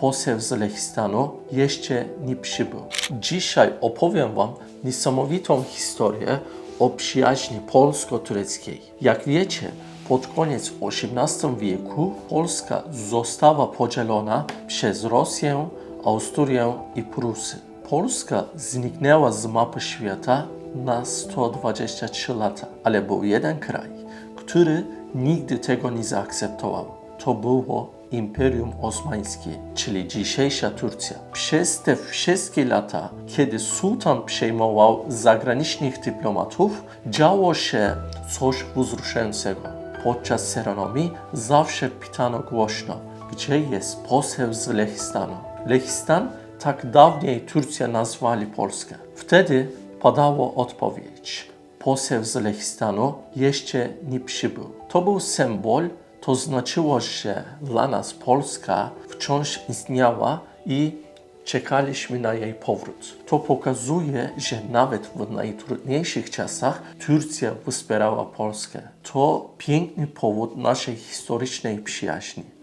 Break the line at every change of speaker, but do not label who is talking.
poseł z Lechistanu jeszcze nie przybył. Dzisiaj opowiem Wam niesamowitą historię o przyjaźni polsko-tureckiej. Jak wiecie, pod koniec XVIII wieku Polska została podzielona przez Rosję, Austrię i Prusy. Polska zniknęła z mapy świata na 123 lata, ale był jeden kraj, który nigdy tego nie zaakceptował. To było Imperium Osmańskie, czyli dzisiejsza Turcja. Przez te wszystkie lata, kiedy sułtan przejmował zagranicznych dyplomatów, działo się coś wzruszającego. Podczas ceremonii zawsze pytano głośno, gdzie jest poseł z Lechistanu. Lechistan tak dawniej Turcja nazwali Polskę. Wtedy padało odpowiedź. Poseł z Lechistanu jeszcze nie przybył. To był symbol, to znaczyło, że dla nas Polska wciąż istniała i czekaliśmy na jej powrót. To pokazuje, że nawet w najtrudniejszych czasach Turcja wspierała Polskę. To piękny powód naszej historycznej przyjaźni.